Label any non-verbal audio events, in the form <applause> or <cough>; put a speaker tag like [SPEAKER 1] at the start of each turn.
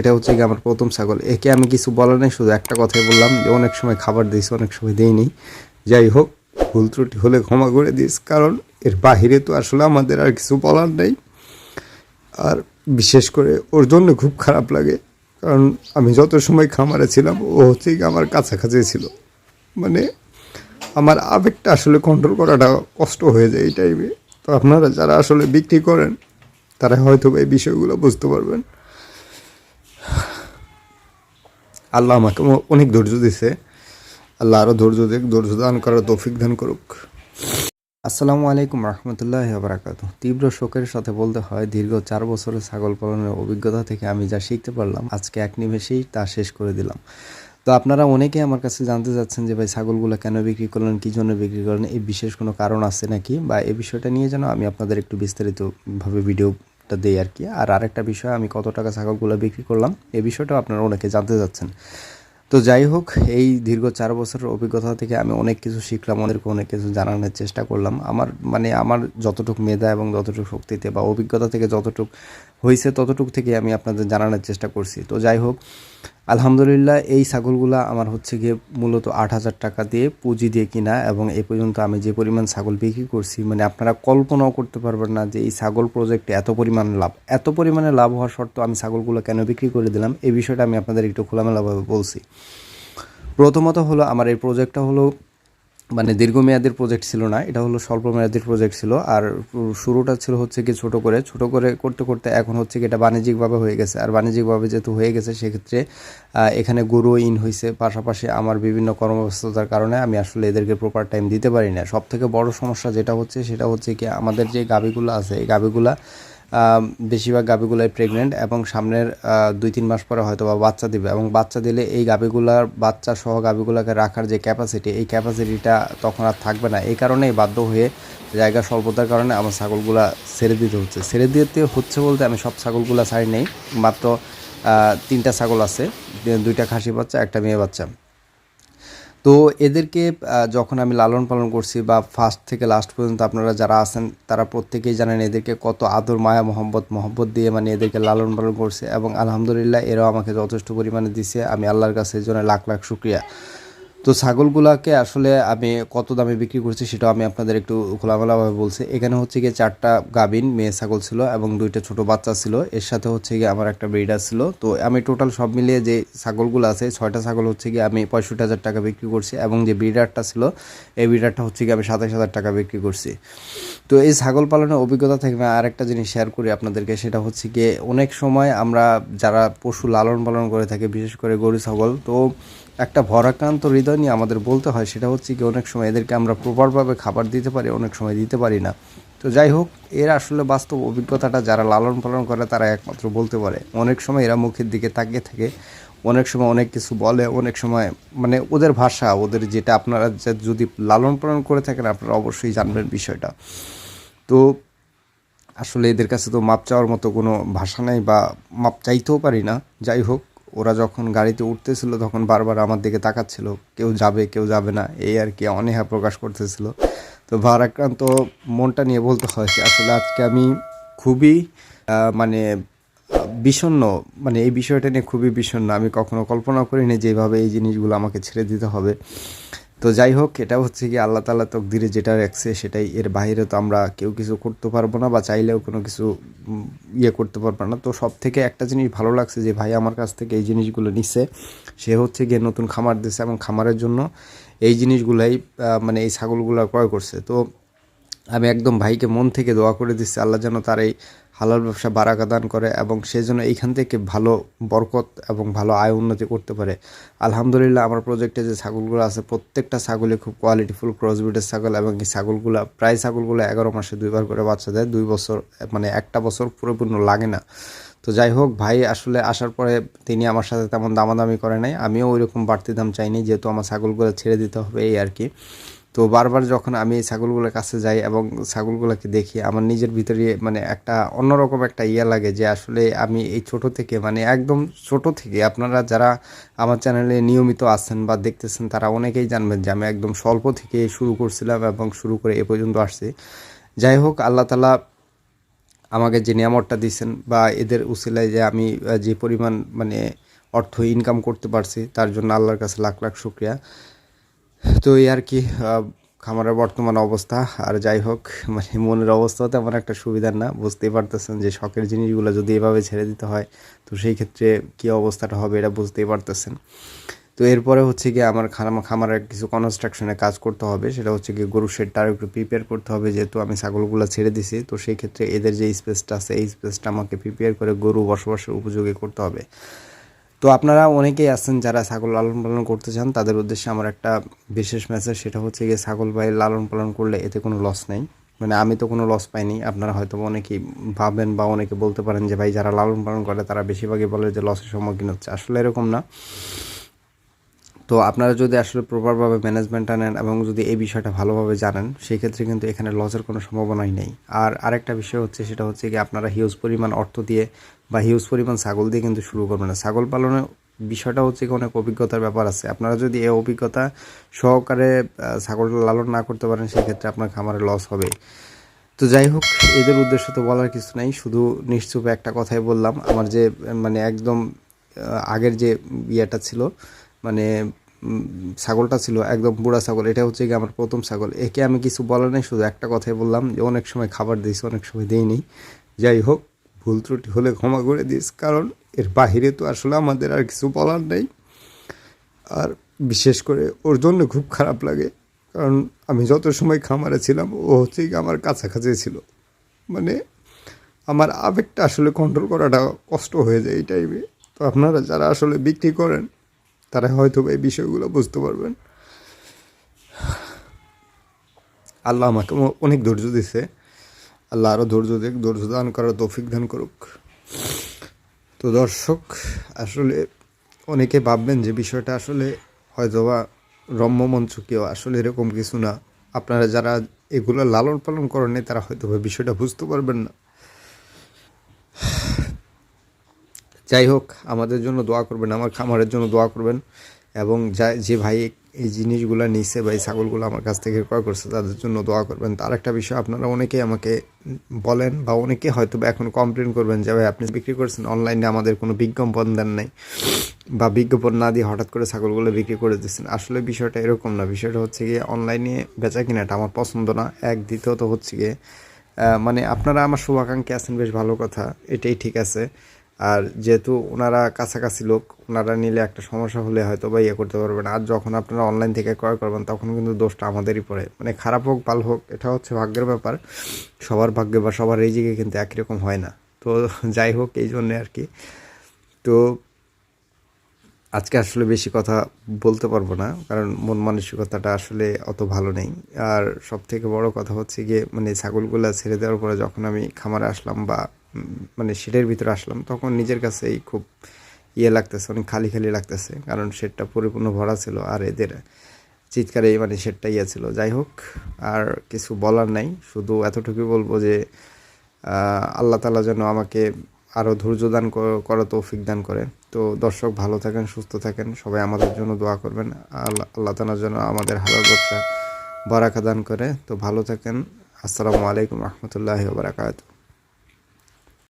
[SPEAKER 1] এটা হচ্ছে কি আমার প্রথম ছাগল। একে আমি কিছু বলার নেই, শুধু একটা কথাই বললাম যে অনেক সময় খাবার দিয়েছি, অনেক সময় দেইনি। যাই হোক, ভুল ত্রুটি হলে ক্ষমা করে দিস, কারণ এর বাহিরে তো আসলে আমাদের আর কিছু বলার নেই। আর বিশেষ করে ওর জন্য খুব খারাপ লাগে, কারণ আমি যত সময় খামারে ছিলাম, ও হচ্ছে কি আমার কাছাকাছি ছিল। মানে আমার আবেগটা আসলে কন্ট্রোল করাটা কষ্ট হয়ে যায় এই টাইমে তো আপনারা যারা আসলে বিক্রি করেন, তারা হয়তো এই বিষয়গুলো বুঝতে পারবেন। আল্লাহ আমাকে অনেক ধৈর্য দিছে। আল্লাহ আরও ধৈর্য দিক, ধৈর্য দান করার তৌফিক দান করুক। আসসালামু আলাইকুম রহমতুল্লাহ বারাকাতু তীব্র শোকের সাথে বলতে হয়, দীর্ঘ চার বছরের ছাগল পালনের অভিজ্ঞতা থেকে আমি যা শিখতে পারলাম, আজকে এক নিমেষেই তা শেষ করে দিলাম। তো আপনারা অনেকেই আমার কাছে জানতে চাচ্ছেন যে, ভাই, ছাগলগুলো কেন বিক্রি করলেন, কী জন্য বিক্রি করলেন এই বিশেষ কোনো কারণ আছে নাকি? বা এই বিষয়টা নিয়ে যেন আমি আপনাদের একটু বিস্তারিতভাবে ভিডিওটা দেয় আর কি। আর আরেকটা বিষয়, আমি কত টাকা ছাগলগুলো বিক্রি করলাম এই বিষয়টাও আপনারা অনেকে জানতে যাচ্ছেন তো যাই হোক, এই দীর্ঘ চার বছরের অভিজ্ঞতা থেকে আমি অনেক কিছু শিখলাম ওদেরকে অনেক কিছু জানানোর চেষ্টা করলাম। আমার মানে আমার যতটুকু মেধা এবং যতটুকু শক্তিতে বা অভিজ্ঞতা থেকে যতটুকু হয়েছে ততটুকু থেকে আমি আপনাদের জানানোর চেষ্টা করছি। তো যাই হোক আলহামদুলিল্লাহ, এই ছাগলগুলা আমার হচ্ছে গিয়ে মূলত আট হাজার টাকা দিয়ে পুঁজি দিয়ে কিনা এবং এ পর্যন্ত আমি যে পরিমাণ ছাগল বিক্রি করছি মানে আপনারা কল্পনাও করতে পারবেন না যে এই ছাগল প্রজেক্টে এত পরিমাণ লাভ। এত পরিমাণে লাভ হওয়ার সত্ত্বেও আমি ছাগলগুলো কেন বিক্রি করে দিলাম এই বিষয়টা আমি আপনাদের একটু খোলামেলাভাবে বলছি। প্রথমত হলো, আমার এই প্রজেক্টটা হলো মানে দীর্ঘমেয়াদের প্রজেক্ট ছিল না এটা হলো স্বল্প মেয়াদের প্রজেক্ট ছিল। আর শুরুটা ছিল হচ্ছে কি ছোট করে। ছোট করে করতে করতে এখন হচ্ছে কি এটা বাণিজ্যিকভাবে হয়ে গেছে। আর বাণিজ্যিকভাবে যেহেতু হয়ে গেছে সেক্ষেত্রে এখানে গরু ইন হয়েছে পাশাপাশি আমার বিভিন্ন কর্মব্যস্ততার কারণে আমি আসলে এদেরকে প্রপার টাইম দিতে পারি না। সব থেকে বড় সমস্যা যেটা হচ্ছে সেটা হচ্ছে কি আমাদের যে গাভিগুলো আছে এই গাভিগুলা আহ, বেশিরভাগ গাভিগুলাই প্রেগনেন্ট এবং সামনের দুই তিন মাস পরে হয়তো বা বাচ্চা দিবে এবং বাচ্চা দিলে এই গাভীগুলার বাচ্চা সহ গাভিগুলাকে রাখার যে ক্যাপাসিটি এই ক্যাপাসিটিটা তখন আর থাকবে না। এই কারণেই বাধ্য হয়ে জায়গা স্বল্পতার কারণে আমার ছাগলগুলা ছেড়ে দিতে হচ্ছে। ছেড়ে দিতে হচ্ছে বলতে আমি সব ছাগলগুলা ছাড়ি নেই, মাত্র তিনটা ছাগল আছে, দুইটা খাসি বাচ্চা, একটা মেয়ে বাচ্চা। তো এদেরকে যখন আমি লালন পালন করছি বা ফার্স্ট থেকে লাস্ট পর্যন্ত আপনারা যারা আছেন, তারা প্রত্যেকেই জানেন এদেরকে কত আদর, মায়া মোহাম্মত মোহাম্মত দিয়ে মানে এদেরকে লালন পালন করছে। এবং আলহামদুলিল্লাহ এরাও আমাকে যথেষ্ট পরিমাণে দিছে। আমি আল্লাহর কাছে জন্য লাখ লাখ শুক্রিয়া। তো ছাগলগুলাকে আসলে আমি কত দামে বিক্রি করছি সেটাও আমি আপনাদের একটু খোলামেলাভাবে বলছি। এখানে হচ্ছে গিয়ে চারটা গাবিন মেয়ে ছাগল ছিল এবং দুইটা ছোট বাচ্চা ছিল। এর সাথে হচ্ছে গিয়ে আমার একটা ব্রিডার ছিল। তো আমি টোটাল সব মিলিয়ে যে ছাগলগুলো আছে, ছয়টা ছাগল হচ্ছে গিয়ে আমি পঁয়ষট্টি হাজার টাকা বিক্রি করছি এবং যে ব্রিডারটা ছিল, এই ব্রিডারটা হচ্ছে গিয়ে আমি সাতাশ হাজার টাকা বিক্রি করছি। তো এই ছাগল পালনের অভিজ্ঞতা থেকে আমি আরেকটা জিনিস শেয়ার করি আপনাদেরকে, সেটা হচ্ছে গিয়ে অনেক সময় আমরা যারা পশু লালন পালন করে থাকি, বিশেষ করে গরু, ছাগল, তো একটা ভরাক্রান্ত হৃদয় নিয়ে আমাদের বলতে হয়, সেটা হচ্ছে কি অনেক সময় এদেরকে আমরা প্রপারভাবে খাবার দিতে পারি, অনেক সময় দিতে পারি না। তো যাই হোক, এর আসলে বাস্তব অভিজ্ঞতাটা যারা লালন পালন করে, তারা একমাত্র বলতে পারে। অনেক সময় এরা মুখের দিকে তাকিয়ে থাকে, অনেক সময় অনেক কিছু বলে, অনেক সময় মানে ওদের ভাষা, ওদের যেটা আপনারা যদি লালন পালন করে থাকেন, আপনারা অবশ্যই জানবেন বিষয়টা। তো আসলে এদের কাছে তো মাপ চাওয়ার মতো কোনো ভাষা নেই বা মাপ চাইতেও পারি না। যাই হোক ওরা যখন গাড়িতে উঠতেছিল তখন বারবার আমার দিকে তাকাচ্ছিল, কেউ যাবে কেউ যাবে না, এই আর কি অনীহা প্রকাশ করতেছিল। তো ভারাক্রান্ত মনটা নিয়ে বলতে হয় আসলে আজকে আমি খুবই মানে বিষণ্ন মানে এই বিষয়টা নিয়ে খুবই বিষণ্ন আমি কখনো কল্পনা করিনি যেভাবে এই জিনিসগুলো আমাকে ছেড়ে দিতে হবে। তো যাই হোক এটা হচ্ছে কি আল্লাহ তালা তকদিরে যেটা রাখছে সেটাই। এর বাইরে তো আমরা কেউ কিছু করতে পারব না বা চাইলেও কোনো কিছু ইয়ে করতে পারব না। তো সব থেকে একটা জিনিস ভালো লাগছে যে ভাই আমার কাছ থেকে এই জিনিসগুলো নিচ্ছে সে হচ্ছে গিয়ে নতুন খামার দিচ্ছে এবং খামারের জন্য এই জিনিসগুলাই মানে এই ছাগলগুলো ক্রয় করছে। তো আমি একদম ভাইকে মন থেকে দোয়া করে দিচ্ছি, আল্লাহ যেন তার এই হালাল ব্যবসা বারাকা দান করে এবং সেই জন্য এইখান থেকে ভালো বরকত এবং ভালো আয় উন্নতি করতে পারে। আলহামদুলিল্লাহ, আমার প্রজেক্টে যে ছাগলগুলো আছে, প্রত্যেকটা ছাগলই খুব কোয়ালিটিফুল ক্রসবিডের ছাগল এবং এই ছাগলগুলো, প্রায় ছাগলগুলো এগারো মাসে দুইবার করে বাচ্চা দেয়, দুই বছর মানে একটা বছর পুরোপূর্ণ লাগে না। তো যাই হোক, ভাই আসলে আসার পরে তিনি আমার সাথে তেমন দামাদামি করে নাই, আমিও ওই রকম বাড়তি দাম চাইনি, যেহেতু আমার ছাগলগুলো ছেড়ে দিতে হবে এই আর কি। তো বারবার যখন আমি এই ছাগলগুলোর কাছে যাই এবং ছাগলগুলোকে দেখি, আমার নিজের ভিতরে মানে একটা অন্যরকম একটা ইয়ে লাগে যে আসলে আমি এই ছোট থেকে মানে একদম ছোট থেকে আপনারা যারা আমার চ্যানেলে নিয়মিত আছেন বা দেখতেছেন, তারা অনেকেই জানবেন যে আমি একদম স্বল্প থেকে শুরু করছিলাম এবং শুরু করে এ পর্যন্ত আসছি। যাই হোক, আল্লাহ তালা আমাকে যে নিয়ামতটা দিচ্ছেন বা এদের উসিলায় যে আমি যে পরিমাণ মানে অর্থ ইনকাম করতে পারছি, তার জন্য আল্লাহর কাছে লাখ লাখ শুক্রিয়া। তো এই আর কি খামারের বর্তমান অবস্থা। আর যাই হোক মানে মনের অবস্থাও তেমন একটা সুবিধার না, বুঝতেই পারতেছেন যে শখের জিনিসগুলো যদি এভাবে ছেড়ে দিতে হয়, তো সেই ক্ষেত্রে কী অবস্থাটা হবে এটা বুঝতেই পারতেছেন। তো এরপরে হচ্ছে কি আমার খামার খামারের কিছু কনস্ট্রাকশনে কাজ করতে হবে, সেটা হচ্ছে কি গরু শেডটা আরও একটু প্রিপেয়ার করতে হবে, যেহেতু আমি ছাগলগুলো ছেড়ে দিছি, তো সেই ক্ষেত্রে এদের যে স্পেসটা আছে, এই স্পেসটা আমাকে প্রিপেয়ার করে গরু বসবাসের উপযোগী করতে হবে। তো আপনারা অনেকেই আছেন যারা ছাগল লালন পালন করতে চান, তাদের উদ্দেশ্যে আমার একটা বিশেষ মেসেজ সেটা হচ্ছে গিয়ে ছাগল ভাই লালন পালন করলে এতে কোনো লস নেই। মানে আমি তো কোনো লস পাইনি, আপনারা হয়তো অনেকেই ভাবেন বা অনেকে বলতে পারেন যে ভাই যারা লালন পালন করে তারা বেশিরভাগই বলে যে লসের সম্মুখীন হচ্ছে। আসলে এরকম না। তো আপনারা যদি আসলে প্রপারভাবে ম্যানেজমেন্টটা নেন এবং যদি এই বিষয়টা ভালোভাবে জানেন সেই ক্ষেত্রে কিন্তু এখানে লসের কোনো সম্ভাবনাই নেই। আর আরেকটা বিষয় হচ্ছে সেটা হচ্ছে কি আপনারা হিউজ পরিমাণ অর্থ দিয়ে বা হিউজ পরিমাণ ছাগল দিয়ে কিন্তু শুরু করবেন না। ছাগল পালনের বিষয়টা হচ্ছে কি অনেক অভিজ্ঞতার ব্যাপার আছে। আপনারা যদি এই অভিজ্ঞতা সহকারে আহ, ছাগলটা লালন না করতে পারেন সেক্ষেত্রে আপনার খামারে লস হবে। তো যাই হোক এদের উদ্দেশ্য তো বলার কিছু নাই। শুধু নিশ্চুপে একটা কথাই বললাম। আমার যে মানে একদম আগের যে ইয়েটা ছিল মানে ছাগলটা ছিল একদম বুড়া ছাগল। এটা হচ্ছে কি আমার প্রথম ছাগল। একে আমি কিছু বলার নেই, শুধু একটা কথাই বললাম যে, অনেক সময় খাবার দিয়েছি, অনেক সময় দিইনি। যাই হোক, ভুল ত্রুটি হলে ক্ষমা করে দিস, কারণ এর বাহিরে তো আসলে আমাদের আর কিছু বলার নেই। আর বিশেষ করে ওর জন্য খুব খারাপ লাগে, কারণ আমি যত সময় খামারে ছিলাম, ও হচ্ছে আমার কাছাকাছি ছিল। মানে আমার আবেগটা আসলে কন্ট্রোল করাটা কষ্ট হয়ে যায় এই টাইমে তো আপনারা যারা আসলে বিক্রি করেন তারা হয়তো এই বিষয়গুলো বুঝতে পারবেন। আল্লাহ আমাকে অনেক ধৈর্য দিছে। আল্লাহ আরও ধৈর্য দিক, ধৈর্য দান করার তৌফিক দান করুক। তো দর্শক, আসলে অনেকে ভাববেন যে বিষয়টা আসলে হয়তো হয়তোবা রম্যমঞ্চ কেউ আসলে এরকম কিছু না। আপনারা যারা এগুলো লালন পালন করেন তারা হয়তো বিষয়টা বুঝতে পারবেন না। যাই হোক আমাদের জন্য দোয়া করবেন, আমার খামারের জন্য দোয়া করবেন এবং যা, যে ভাই এই জিনিসগুলো নিছে বা এই ছাগলগুলো আমার কাছ থেকে ক্রয় করছে, তাদের জন্য দোয়া করবেন। তার একটা বিষয়, আপনারা অনেকেই আমাকে বলেন বা অনেকে হয়তো বা এখন কমপ্লেন করবেন যে, ভাই, আপনি বিক্রি করছেন অনলাইনে আমাদের কোনো বিজ্ঞাপন দেন নাই বা বিজ্ঞাপন না দিয়ে হঠাৎ করে ছাগলগুলো বিক্রি করে দিচ্ছেন। আসলে বিষয়টা এরকম না, বিষয়টা হচ্ছে গিয়ে অনলাইনে বেচা কিনাটা আমার পছন্দ না। এক, দ্বিতীয়ত হচ্ছে গিয়ে মানে আপনারা আমার শুভাকাঙ্ক্ষী আছেন, বেশ ভালো কথা, এটাই ঠিক আছে। আর যেহেতু ওনারা কাছাকাছি লোক, ওনারা নিলে একটা সমস্যা হলে হয়তো বা ইয়ে করতে পারবেন আর যখন আপনারা অনলাইন থেকে ক্রয় করবেন, তখন কিন্তু দোষটা আমাদেরই পড়ে। মানে খারাপ হোক, ভালো হোক, এটা হচ্ছে ভাগ্যের ব্যাপার। সবার ভাগ্যে বা সবার জায়গায় কিন্তু একই রকম হয় না। তো <laughs> যাই হোক, এই জন্যে আর কি। তো আজকে আসলে বেশি কথা বলতে পারব না, কারণ মন মানসিকতাটা আসলে অত ভালো নেই। আর সব থেকে বড় কথা হচ্ছে গিয়ে মানে ছাগলগুলো ছেড়ে দেওয়ার পরে যখন আমি খামারে আসলাম বা মানে শেডের ভিতরে আসলাম, তখন নিজের কাছেই খুব ইয়ে লাগতেছে, অনেক খালি খালি লাগতেছে। কারণ শেডটা পরিপূর্ণ ভরা ছিল আর এদের চিৎকারে মানে শেডটা ইয়ে ছিল। যাই হোক, আর কিছু বলার নাই। শুধু এতটুকুই বলব যে আল্লাহ তালা যেন আমাকে আরও ধৈর্য দান কর- তৌফিক দান করে তো দর্শক, ভালো থাকেন, সুস্থ থাকেন। সবাই আমাদের জন্য দোয়া করবেন। আল্লাহ আল্লাহ তালার জন্য আমাদের হালাল ব্যবসা বারাকা দান করে। তো ভালো থাকেন। আসসালামু আলাইকুম রহমতুল্লাহ বারাকাতু